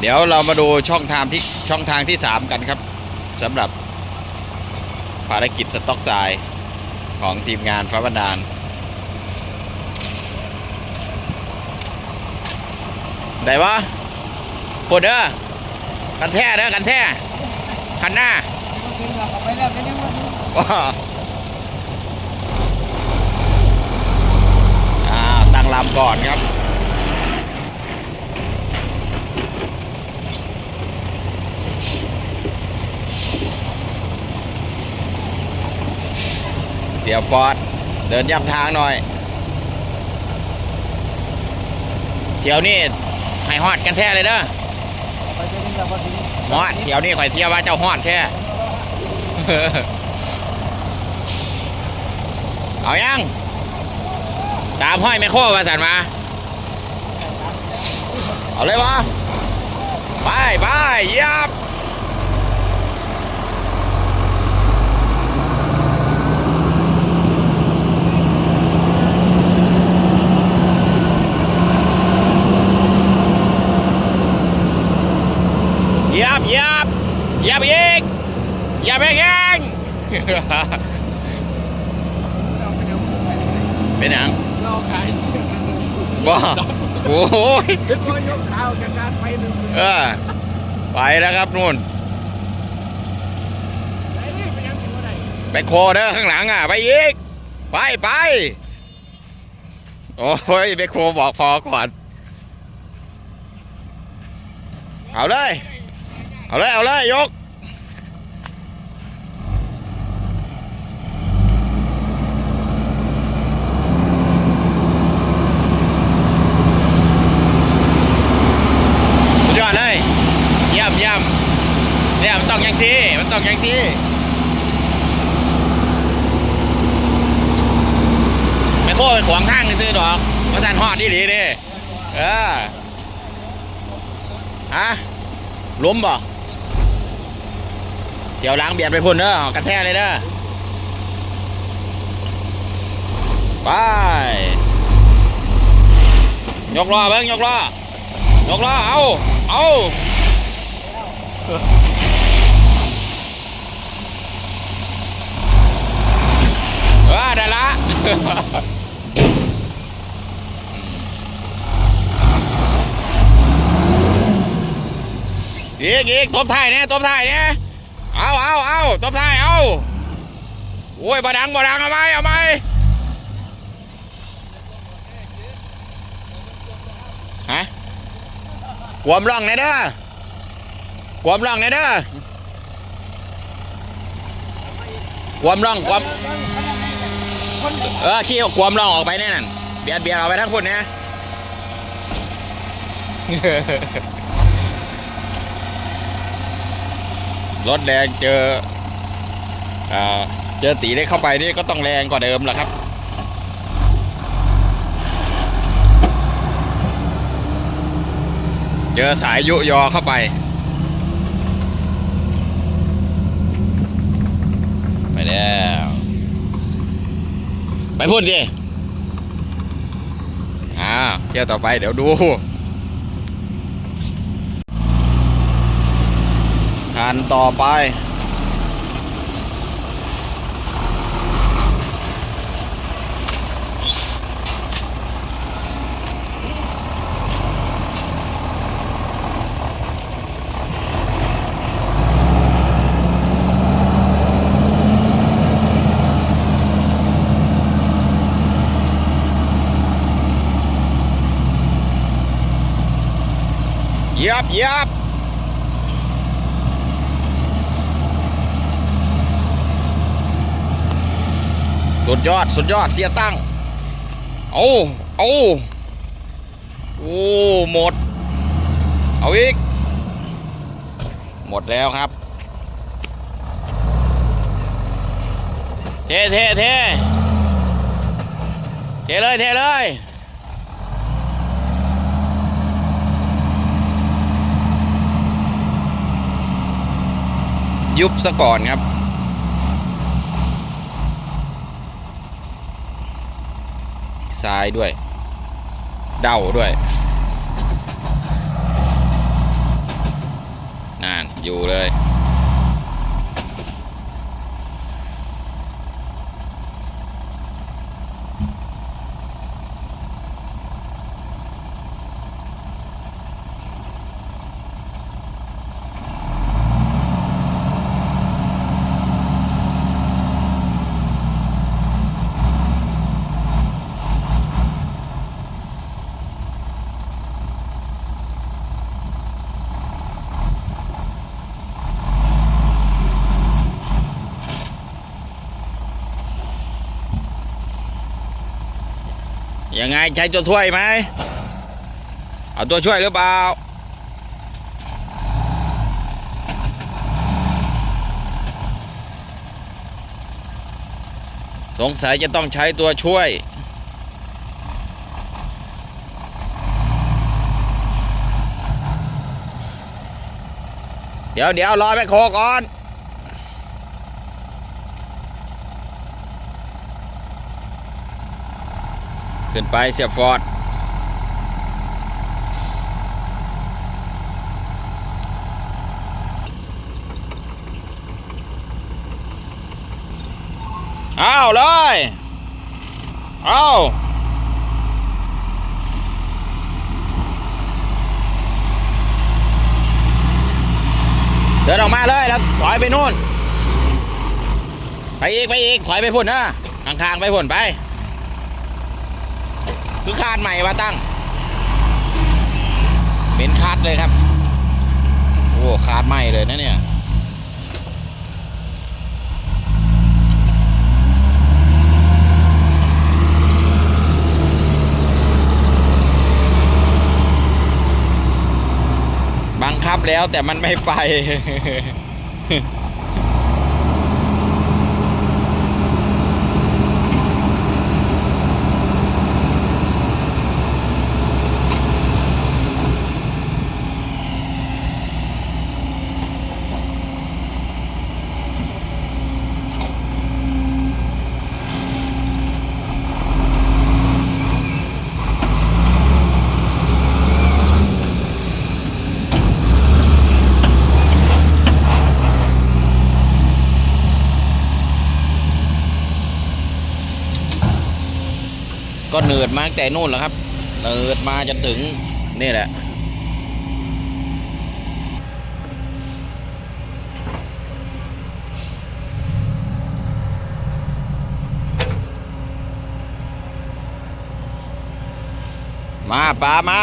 เดี๋ยวเรามาดูช่องทางที่ช่องทางที่ 3 กันครับสำหรับภารกิจสต็อกทรายของทีมงานฟ้าบันดาลได้ปะปวดเด้อกันแท้เด้อกันแท้คันหน้าไปแล้วไปแล้วว้าอ่าตั้งลำก่อนครับ สียฟอร์ดเดินย่ำทางหน่อยเที่ยวนี้ให้ฮอดกันแท้เลยเด้อไปเจอกันแล้วพอถึงฮอดเที่ยวนี้ข่อยเที่ยวว่าเจ้าฮอดแท้เอายัง ตามห้อยแม่โคมาสันมา เอาเลยวะไปไปยียบเหยียบเหยียบเหยียบอีกเหยียบอีกยัง เป็นหยัง เราขาย บ้า โอ้ยเป็นพอยกข่าวกันการไปหนึ่งเออไปแล้วครับนู่นไหนนี่ไปยังถึงว่าไหนไปโคเด้อข้างหลังอะ ไปอีก ไปไปโอ้ยไปโคบอกพอก่อน เอาเลย เอาเลย เอาเลย ยก สุดยอดเลยเยี่ยมเยี่ยมเยี่ยมมันต้องอยังซีมันต้องอยังซีไม่โค้ไปขวางทางซื้อดอกมาสันฮอ ดดีดีดิเออฮะล้มบ่เดี๋ยวล้างเบียดไปพุ่นเด้อกระแทกเลยเด้อไป ยกล้อเบิ้งยกล้อยกล้อเอาเอาเออได้ละ อี กอีกตบท้ายเนี่ยตบท้ายเนี่ยเอาเอาเอาตบท้ายเอาโอ้ยบดังบดังเอาไหมเอาไหมฮะกวมร่องในเด้อกวมร่องในเด้อกวมร่องกวมเออขี้กวมร่องออกไปแน่นั่นเบียดเบียดออกไปทั้งคนเนี่ย รถแรงเจออเจอตีได้เข้าไปนี่ก็ต้องแรงกว่าเดิมแหละครับเจอสายยุยอเข้าไป ไปแล้ว ไปพูดดิ อ่าเที่ยวต่อไปเดี๋ยวดู คันต่อไปเหยียบเหยียบ สุดยอดสุดยอดเสียตั้งเอาเอาโอ้หมด เอาอีก หมดแล้วครับ เทเทเทเทเลยเทเลยยุบซะก่อนครับ ซ้ายด้วย เด้าด้วยนั่นอยู่เลย ยังไงใช้ตัวช่วยไหม เอาตัวช่วยหรือเปล่า สงสัยจะต้องใช้ตัวช่วยเดี๋ยวเดี๋ยวรอแม่โคก่อน ขึ้นไปเสียบฟอร์ดเอาเลยเอาเดินออกมาเลยแล้วถอยไปนู่น ไปอีก ไปอีก ถอยไปพุ่นนะข้างๆไปพุ่นไป คือคาดใหม่มาตั้ง เป็นคาดเลยครับ โอ้คาดใหม่เลยนะเนี่ยบังคับแล้วแต่มันไม่ไป เนิดมาตั้งแต่นู่นแหละครับ เนิดมาจนถึงนี่แหละ มาปลามา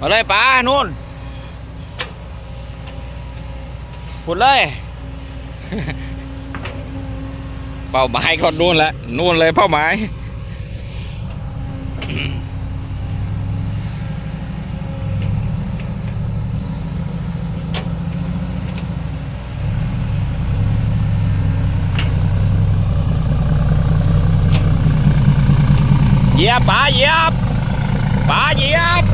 มาเลยปลานู่นขุดเลย เป้าหมายก็นู่นแหละนู่นเลยเป้าหมาย ยียบป๋าเหยียบป๋าเหยียบ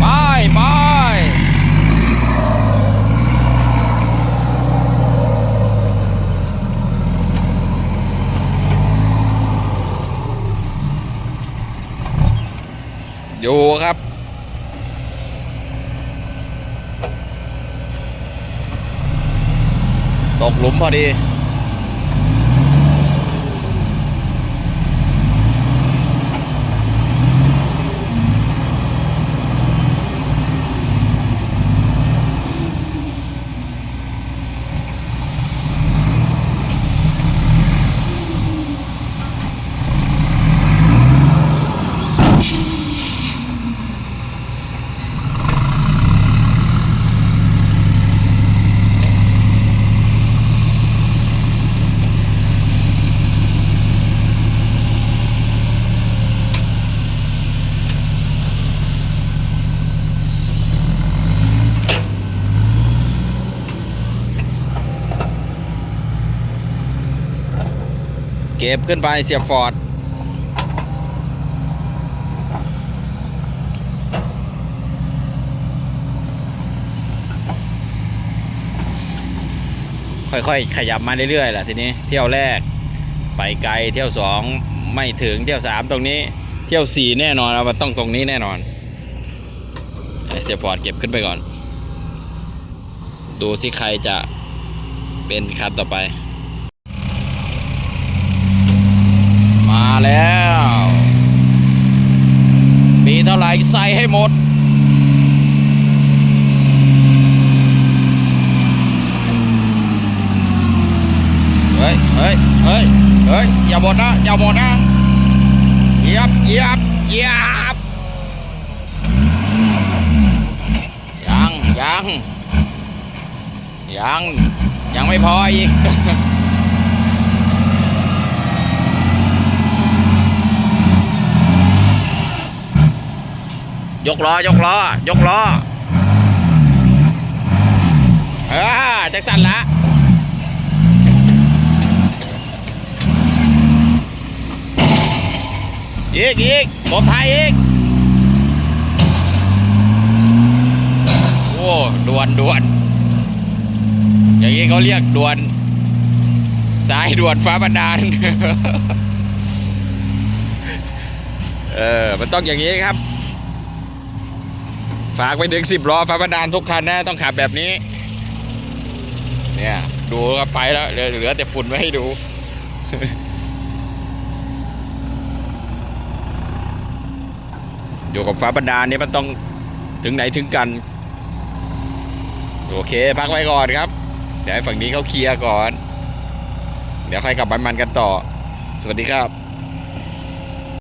ไปไปอยู่ครับตกหลุมพอดี เก็บขึ้นไปเสียบฟอร์ดค่อยๆ ขยับมาเรื่อยๆแหละทีนี้เที่ยวแรก ไปไกลเที่ยวสองไม่ถึงเที่ยวสามตรงนี้ เที่ยวสี่แน่นอนเอามันต้องตรงนี้แน่นอนเสียพอร์ตเก็บขึ้นไปก่อน ดูสิใครจะเป็นคันต่อไป มาแล้ว มีเท่าไหร่ใส่ให้หมด เฮ้ย เฮ้ย เฮ้ย เฮ้ย อย่าหมดนะ อย่าหมดนะเหยียบเหยียบเหยียบยัง ยัง ยัง ยังไม่พออีก ยกล้อ ยกล้อ ยกล้อเออจักสั่นละอีกอีกตบท้ายอีก โอ้ด่วนด่วนอย่างนี้เขาเรียกด่วน สายด่วนฟ้าบันดาลเออ มันต้องอย่างนี้ครับ ฝากไปถึงสิบล้อฟ้าบันดาลทุกคันนะต้องขับแบบนี้ เนี่ยดูครับไปแล้วเหลือเหลือแต่ฝุ่นไว้ให้ดูอยู่กับฟ้าบันดาลนี่มันต้องถึงไหนถึงกัน โอเคพักไว้ก่อนครับ เดี๋ยวให้ฝั่งนี้เขาเคลียร์ก่อน เดี๋ยวค่อยกลับบ้านมันกันต่อ สวัสดีครับ